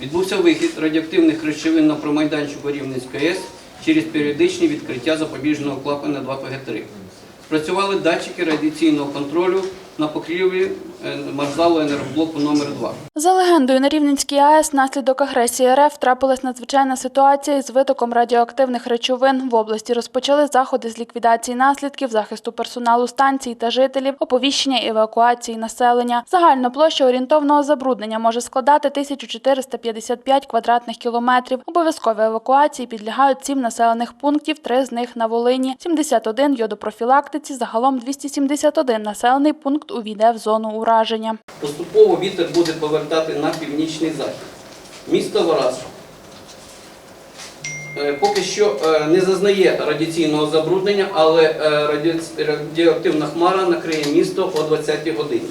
Відбувся вихід радіоактивних речовин на промайданчику Рівненської АЕС через періодичні відкриття запобіжного клапана 2ПГ3. Спрацювали датчики радіаційного контролю на покрівлі марзалу енергоблоку номер 2 За легендою, на Рівненській АЕС внаслідок агресії РФ трапилась надзвичайна ситуація із витоком радіоактивних речовин. В області розпочали заходи з ліквідації наслідків, захисту персоналу станцій та жителів, оповіщення евакуації населення. Загальна площа орієнтовного забруднення може складати 1455 квадратних кілометрів. Обов'язковій евакуації підлягають сім населених пунктів, три з них на Волині, 71 йодопрофілактиці, загалом 271 населений пункт увійде в зону ураження. Поступово вітер буде повертати на північний захід. Місто Вараж е, поки що е, не зазнає радіаційного забруднення, але е, радіоактивна хмара накриє місто о 20-й годині.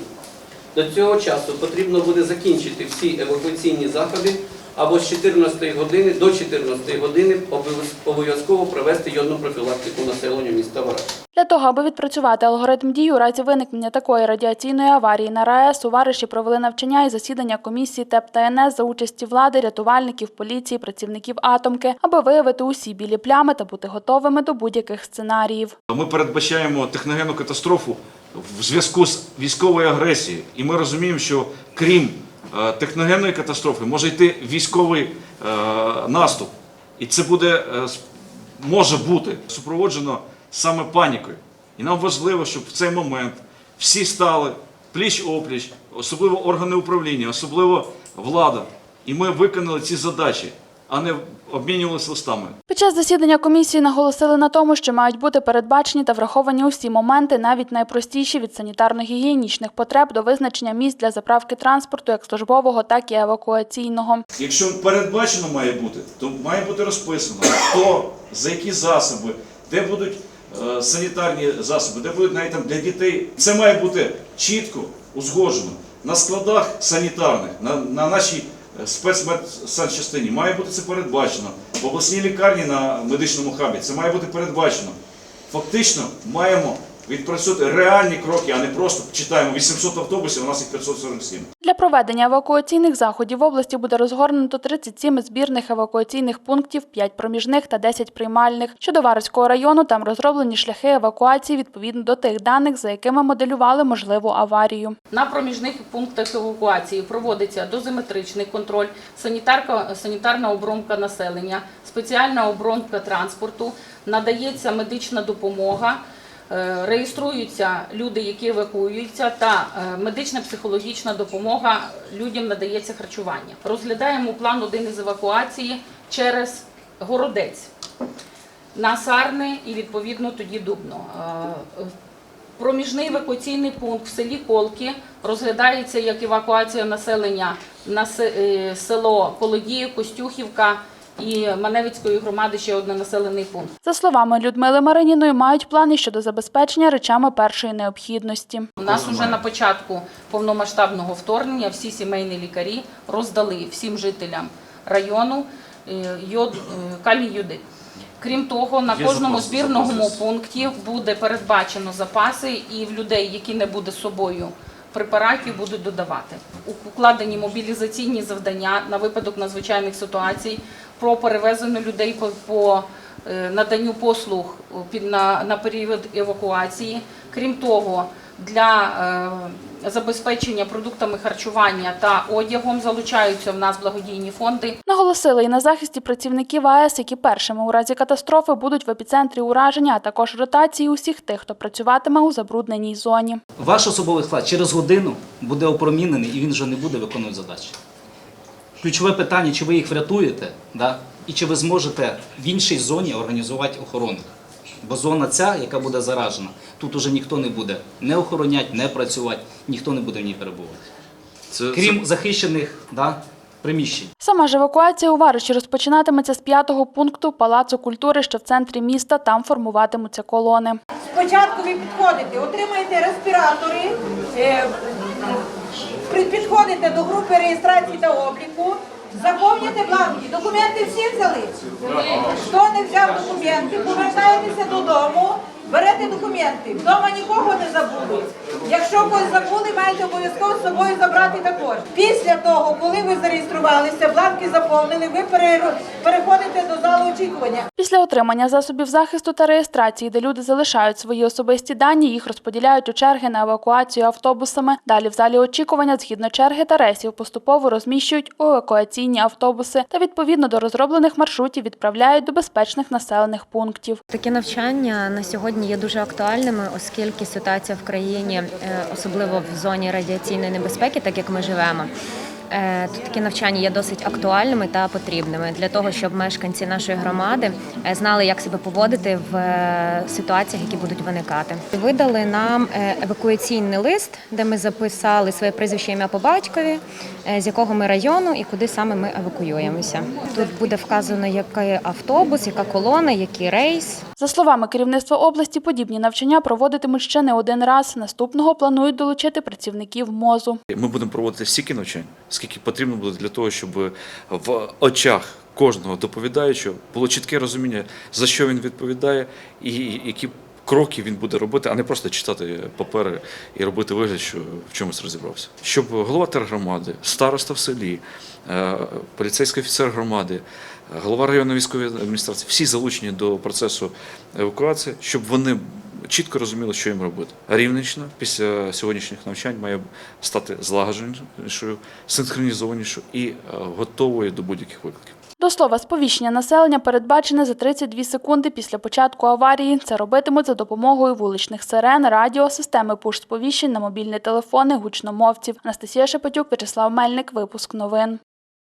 До цього часу потрібно буде закінчити всі евакуаційні заходи або з 14 години до 14 години обов'яз- обов'язково провести йодну профілактику населенню міста Вараж. Для того, аби відпрацювати алгоритм дій у разі виникнення такої радіаційної аварії на РАЕС, у Вариші провели навчання і засідання комісії ТЕП та НС за участі влади, рятувальників, поліції, працівників атомки, аби виявити усі білі плями та бути готовими до будь-яких сценаріїв. Ми передбачаємо техногенну катастрофу в зв'язку з військовою агресією. І ми розуміємо, що крім техногенної катастрофи може йти військовий е, наступ. І це буде, е, може бути супроводжено саме панікою. І нам важливо, щоб в цей момент всі стали пліч-опліч, особливо органи управління, особливо влада. І ми виконали ці задачі, а не обмінювалися листами. Під час засідання комісії наголосили на тому, що мають бути передбачені та враховані усі моменти, навіть найпростіші від санітарно-гігієнічних потреб до визначення місць для заправки транспорту, як службового, так і евакуаційного. Якщо передбачено має бути, то має бути розписано, хто, за які засоби, де будуть е, санітарні засоби, де будуть навіть там для дітей. Це має бути чітко узгоджено. На складах санітарних, на, на нашій спецмедсанчастині має бути це передбачено. В обласній лікарні на медичному хабі це має бути передбачено. Фактично маємо відпрацювати реальні кроки, а не просто читаємо 800 автобусів, у нас їх 547. Для проведення евакуаційних заходів в області буде розгорнуто 37 збірних евакуаційних пунктів, 5 проміжних та 10 приймальних. Щодо Варського району, там розроблені шляхи евакуації відповідно до тих даних, за якими моделювали можливу аварію. На проміжних пунктах евакуації проводиться дозиметричний контроль, санітарка, санітарна обробка населення, спеціальна обробка транспорту, надається медична допомога, реєструються люди, які евакуюються, та е, медична психологічна допомога людям надається харчування. Розглядаємо план один із евакуації через городець на Сарни і відповідно тоді Дубно. Е, Проміжний евакуаційний пункт в селі Колки розглядається як евакуація населення на е, село Колодії, Костюхівка і Маневицької громади ще один населений пункт. За словами Людмили Мариніної, мають плани щодо забезпечення речами першої необхідності. У нас вже на початку повномасштабного вторгнення всі сімейні лікарі роздали всім жителям району е, йод, е, калій йодит. Крім того, на кожному збірному пункті буде передбачено запаси, і в людей, які не буде з собою препаратів, будуть додавати. Укладені мобілізаційні завдання на випадок надзвичайних ситуацій про перевезення людей по, е, наданню послуг на, на період евакуації. Крім того, для е, забезпечення продуктами харчування та одягом залучаються в нас благодійні фонди. Наголосили і на захисті працівників АЕС, які першими у разі катастрофи будуть в епіцентрі ураження, а також ротації усіх тих, хто працюватиме у забрудненій зоні. Ваш особовий склад через годину буде опромінений і він вже не буде виконувати задачі. Ключове питання, чи ви їх врятуєте, да? і чи ви зможете в іншій зоні організувати охорону. Бо зона ця, яка буде заражена, тут уже ніхто не буде не охороняти, не працювати, ніхто не буде в ній перебувати. Це, Крім захищених да, приміщень. Сама ж евакуація у Вариші розпочинатиметься з п'ятого пункту Палацу культури, що в центрі міста. Там формуватимуться колони. Спочатку ви підходите, отримаєте респіратори, е, при- підходите до групи реєстрації та обліку, заповнюєте бланки. Документи всі взяли? Хто не взяв документи, повертаєтеся додому берете документи, вдома нікого не забули. Якщо когось забули, маєте обов'язково з собою забрати також. Після того, коли ви зареєструвалися, бланки заповнили, ви переходите до залу очікування. Після отримання засобів захисту та реєстрації, де люди залишають свої особисті дані, їх розподіляють у черги на евакуацію автобусами. Далі в залі очікування згідно черги та рейсів поступово розміщують у евакуаційні автобуси та відповідно до розроблених маршрутів відправляють до безпечних населених пунктів. Такі навчання на сьогодні є дуже актуальними, оскільки ситуація в країні, е, особливо в зоні радіаційної небезпеки, так як ми живемо. Е, То такі навчання є досить актуальними та потрібними для того, щоб мешканці нашої громади е, знали, як себе поводити в е, ситуаціях, які будуть виникати. Видали нам евакуаційний лист, де ми записали своє прізвище ім'я по батькові, з якого ми району і куди саме ми евакуюємося. Тут буде вказано, який автобус, яка колона, який рейс. За словами керівництва області, подібні навчання проводитимуть ще не один раз. Наступного планують долучити працівників МОЗу. Ми будемо проводити стільки навчань, скільки потрібно буде для того, щоб в очах кожного доповідаючого було чітке розуміння, за що він відповідає і які кроки він буде робити, а не просто читати папери і робити вигляд, що в чомусь розібрався. Щоб голова тергромади, староста в селі, е, поліцейський офіцер громади, голова районної військової адміністрації, всі залучені до процесу евакуації, щоб вони чітко розуміли, що їм робити. Рівненщина після сьогоднішніх навчань має стати злагодженішою, синхронізованішою і е, готовою до будь-яких викликів. До слова, сповіщення населення передбачене за 32 секунди після початку аварії. Це робитимуть за допомогою вуличних сирен, радіо, системи пуш-сповіщень на мобільні телефони, гучномовців. Анастасія Шепетюк, Вячеслав Мельник. Випуск новин.